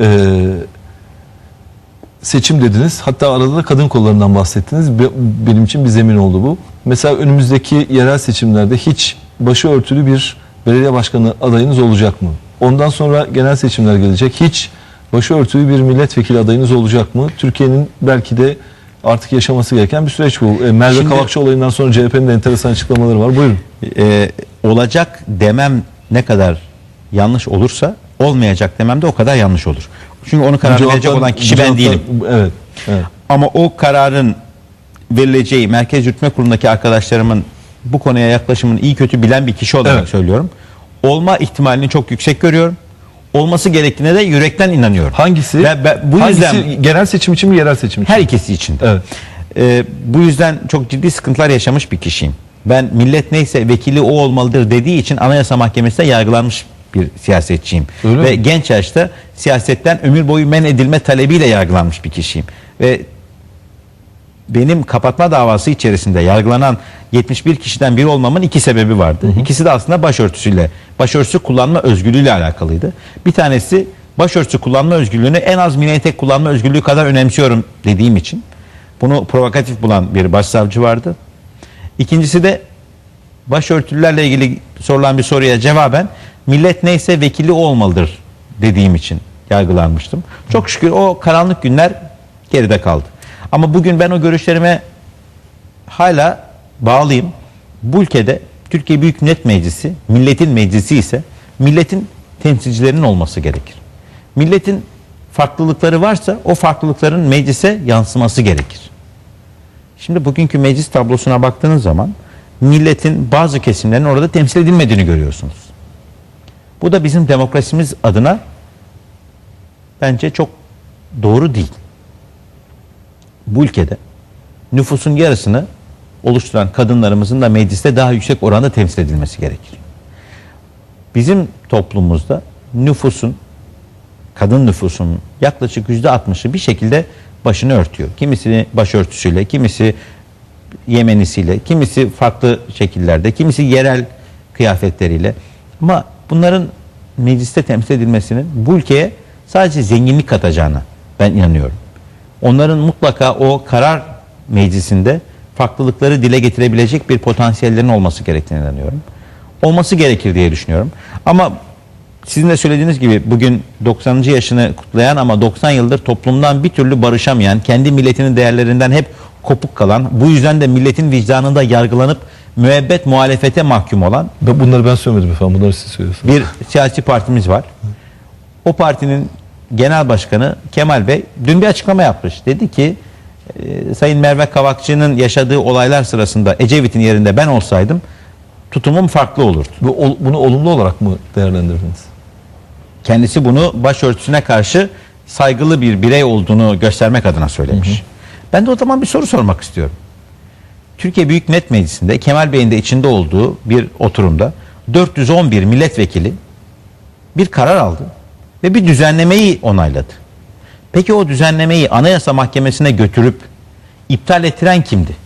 e, seçim dediniz. Hatta arada da kadın kollarından bahsettiniz. Be- Benim için bir zemin oldu bu. Mesela önümüzdeki yerel seçimlerde hiç başı örtülü bir belediye başkanı adayınız olacak mı? Ondan sonra genel seçimler gelecek. Hiç başı örtülü bir milletvekili adayınız olacak mı? Türkiye'nin belki de artık yaşaması gereken bir süreç bu. E, Merve Şimdi- Kavakçı olayından sonra CHP'nin de enteresan açıklamaları var. Buyurun. Ee, olacak demem ne kadar yanlış olursa olmayacak demem de o kadar yanlış olur. Çünkü onu karar verecek olan kişi ben değilim. Evet. evet. Ama o kararın verileceği Merkez Yürütme Kurulu'ndaki arkadaşlarımın bu konuya yaklaşımını iyi kötü bilen bir kişi olarak Evet. söylüyorum. Olma ihtimalini çok yüksek görüyorum. Olması gerektiğine de yürekten inanıyorum. Hangisi? Ve ben bu Hangisi yüzden genel seçim için mi yerel seçim için? her ikisi için. Evet. Ee, bu yüzden çok ciddi sıkıntılar yaşamış bir kişiyim. Ben millet neyse vekili o olmalıdır dediği için Anayasa Mahkemesi'nde yargılanmış bir siyasetçiyim. Öyle Ve mi? genç yaşta siyasetten ömür boyu men edilme talebiyle yargılanmış bir kişiyim. Ve benim kapatma davası içerisinde yargılanan 71 kişiden biri olmamın iki sebebi vardı. İkisi de aslında başörtüsüyle, başörtüsü kullanma özgürlüğüyle alakalıydı. Bir tanesi başörtüsü kullanma özgürlüğünü en az mini etek kullanma özgürlüğü kadar önemsiyorum dediğim için. Bunu provokatif bulan bir başsavcı vardı. İkincisi de başörtülülerle ilgili sorulan bir soruya cevaben millet neyse vekili olmalıdır dediğim için yargılanmıştım. Çok şükür o karanlık günler geride kaldı. Ama bugün ben o görüşlerime hala bağlıyım. Bu ülkede Türkiye Büyük Millet Meclisi, milletin meclisi ise milletin temsilcilerinin olması gerekir. Milletin farklılıkları varsa o farklılıkların meclise yansıması gerekir. Şimdi bugünkü meclis tablosuna baktığınız zaman milletin bazı kesimlerin orada temsil edilmediğini görüyorsunuz. Bu da bizim demokrasimiz adına bence çok doğru değil. Bu ülkede nüfusun yarısını oluşturan kadınlarımızın da mecliste daha yüksek oranda temsil edilmesi gerekir. Bizim toplumumuzda nüfusun kadın nüfusunun yaklaşık yüzde altmışı bir şekilde başını örtüyor. Kimisi başörtüsüyle, kimisi yemenisiyle, kimisi farklı şekillerde, kimisi yerel kıyafetleriyle. Ama bunların mecliste temsil edilmesinin bu ülkeye sadece zenginlik katacağına ben inanıyorum. Onların mutlaka o karar meclisinde farklılıkları dile getirebilecek bir potansiyellerin olması gerektiğine inanıyorum. Olması gerekir diye düşünüyorum. Ama sizin de söylediğiniz gibi bugün 90. yaşını kutlayan ama 90 yıldır toplumdan bir türlü barışamayan, kendi milletinin değerlerinden hep kopuk kalan, bu yüzden de milletin vicdanında yargılanıp müebbet muhalefete mahkum olan Ben- Bunları ben söylemedim efendim. Bunları siz söylüyorsunuz. bir siyasi partimiz var. O partinin genel başkanı Kemal Bey dün bir açıklama yapmış. Dedi ki e, Sayın Merve Kavakçı'nın yaşadığı olaylar sırasında Ecevit'in yerinde ben olsaydım tutumum farklı olurdu. Bu, ol- bunu olumlu olarak mı değerlendirdiniz? Kendisi bunu başörtüsüne karşı saygılı bir birey olduğunu göstermek adına söylemiş. Ben de o zaman bir soru sormak istiyorum. Türkiye Büyük Millet Meclisi'nde Kemal Bey'in de içinde olduğu bir oturumda 411 milletvekili bir karar aldı ve bir düzenlemeyi onayladı. Peki o düzenlemeyi Anayasa Mahkemesi'ne götürüp iptal ettiren kimdi?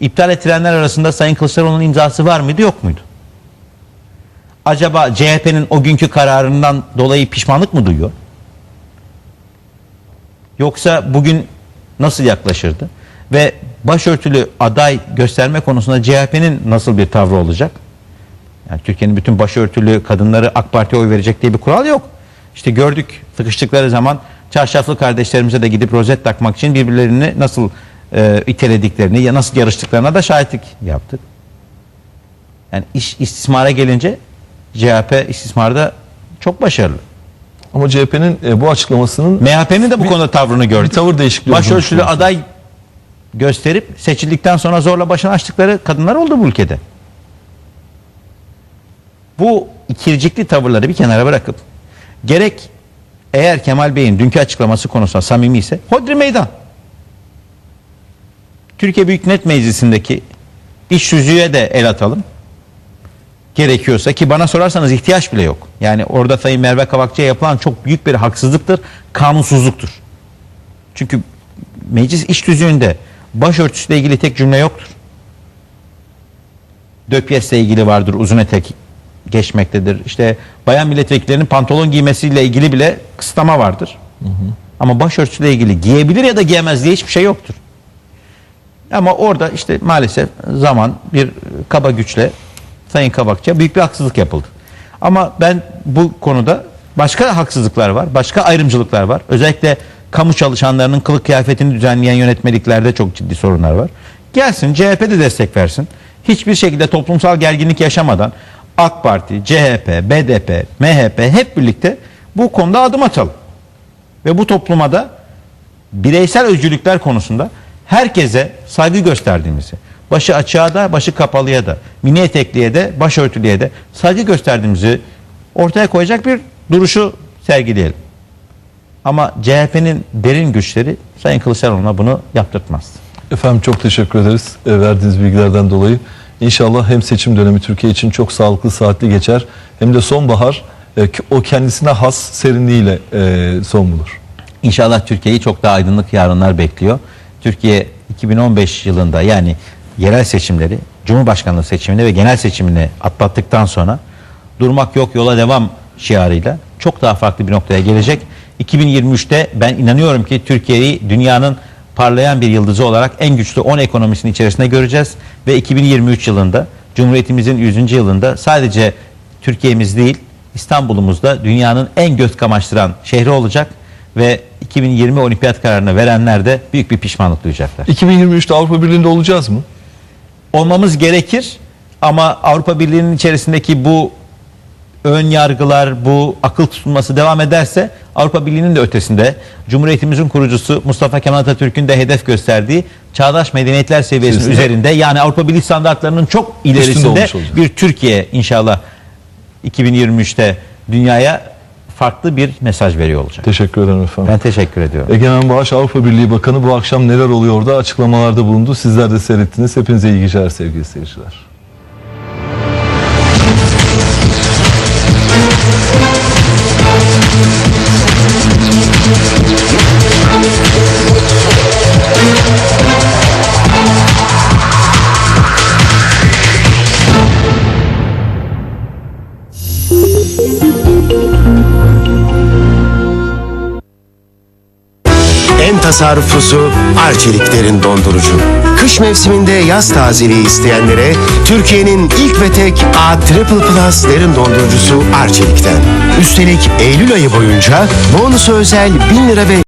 İptal ettirenler arasında Sayın Kılıçdaroğlu'nun imzası var mıydı yok muydu? Acaba CHP'nin o günkü kararından dolayı pişmanlık mı duyuyor? Yoksa bugün nasıl yaklaşırdı? Ve başörtülü aday gösterme konusunda CHP'nin nasıl bir tavrı olacak? Yani Türkiye'nin bütün başörtülü kadınları AK Parti'ye oy verecek diye bir kural yok. İşte gördük sıkıştıkları zaman çarşaflı kardeşlerimize de gidip rozet takmak için birbirlerini nasıl e, itelediklerini ya nasıl yarıştıklarına da şahitlik yaptık. Yani iş istismara gelince CHP istismarda çok başarılı. Ama CHP'nin e, bu açıklamasının MHP'nin de bu Bir- konuda tavrını gördük. bir tavır değişikliği Başörtülü aday gösterip seçildikten sonra zorla başını açtıkları kadınlar oldu bu ülkede. Bu ikircikli tavırları bir kenara bırakıp gerek eğer Kemal Bey'in dünkü açıklaması konusunda samimi ise hodri meydan. Türkiye Büyük Millet Meclisi'ndeki işsüzlüğe de el atalım. Gerekiyorsa ki bana sorarsanız ihtiyaç bile yok. Yani orada Sayın Merve Kavakçı'ya yapılan çok büyük bir haksızlıktır, kanunsuzluktur. Çünkü meclis iş tüzüğünde başörtüsüyle ilgili tek cümle yoktur. Döpyesle ilgili vardır uzun etek geçmektedir. İşte bayan milletvekillerinin pantolon giymesiyle ilgili bile kısıtlama vardır. Ama başörtüsüyle ilgili giyebilir ya da giyemez diye hiçbir şey yoktur. Ama orada işte maalesef zaman bir kaba güçle Sayın Kabakçı'ya büyük bir haksızlık yapıldı. Ama ben bu konuda başka haksızlıklar var, başka ayrımcılıklar var. Özellikle kamu çalışanlarının kılık kıyafetini düzenleyen yönetmeliklerde çok ciddi sorunlar var. Gelsin CHP de destek versin. Hiçbir şekilde toplumsal gerginlik yaşamadan AK Parti, CHP, BDP, MHP hep birlikte bu konuda adım atalım. Ve bu topluma da bireysel özgürlükler konusunda herkese saygı gösterdiğimizi, başı açığa da başı kapalıya da, mini etekliye de başörtülüye de saygı gösterdiğimizi ortaya koyacak bir duruşu sergileyelim. Ama CHP'nin derin güçleri Sayın Kılıçdaroğlu'na bunu yaptırtmaz. Efendim çok teşekkür ederiz e, verdiğiniz bilgilerden dolayı. İnşallah hem seçim dönemi Türkiye için çok sağlıklı, saatli geçer hem de sonbahar e, o kendisine has serinliğiyle e, son bulur. İnşallah Türkiye'yi çok daha aydınlık yarınlar bekliyor. Türkiye 2015 yılında yani yerel seçimleri, Cumhurbaşkanlığı seçimini ve genel seçimini atlattıktan sonra durmak yok yola devam şiarıyla çok daha farklı bir noktaya gelecek. 2023'te ben inanıyorum ki Türkiye'yi dünyanın parlayan bir yıldızı olarak en güçlü 10 ekonomisinin içerisinde göreceğiz ve 2023 yılında Cumhuriyetimizin 100. yılında sadece Türkiye'miz değil İstanbul'umuz da dünyanın en göz kamaştıran şehri olacak ve 2020 olimpiyat kararını verenler de büyük bir pişmanlık duyacaklar. 2023'te Avrupa Birliği'nde olacağız mı? Olmamız gerekir ama Avrupa Birliği'nin içerisindeki bu ön yargılar, bu akıl tutulması devam ederse Avrupa Birliği'nin de ötesinde Cumhuriyetimizin kurucusu Mustafa Kemal Atatürk'ün de hedef gösterdiği çağdaş medeniyetler seviyesinin Kesinlikle. üzerinde yani Avrupa Birliği standartlarının çok ilerisinde bir Türkiye inşallah 2023'te dünyaya farklı bir mesaj veriyor olacak. Teşekkür ederim efendim. Ben teşekkür ediyorum. Egemen Bağış Avrupa Birliği Bakanı bu akşam neler oluyor orada açıklamalarda bulundu. Sizler de seyrettiniz. Hepinize iyi geceler sevgili seyirciler. En tasarruflusu Arçelik'lerin dondurucu. Kış mevsiminde yaz tazeliği isteyenlere Türkiye'nin ilk ve tek A Triple Plus derin dondurucusu Arçelik'ten. Üstelik Eylül ayı boyunca bonusu özel 1000 lira ve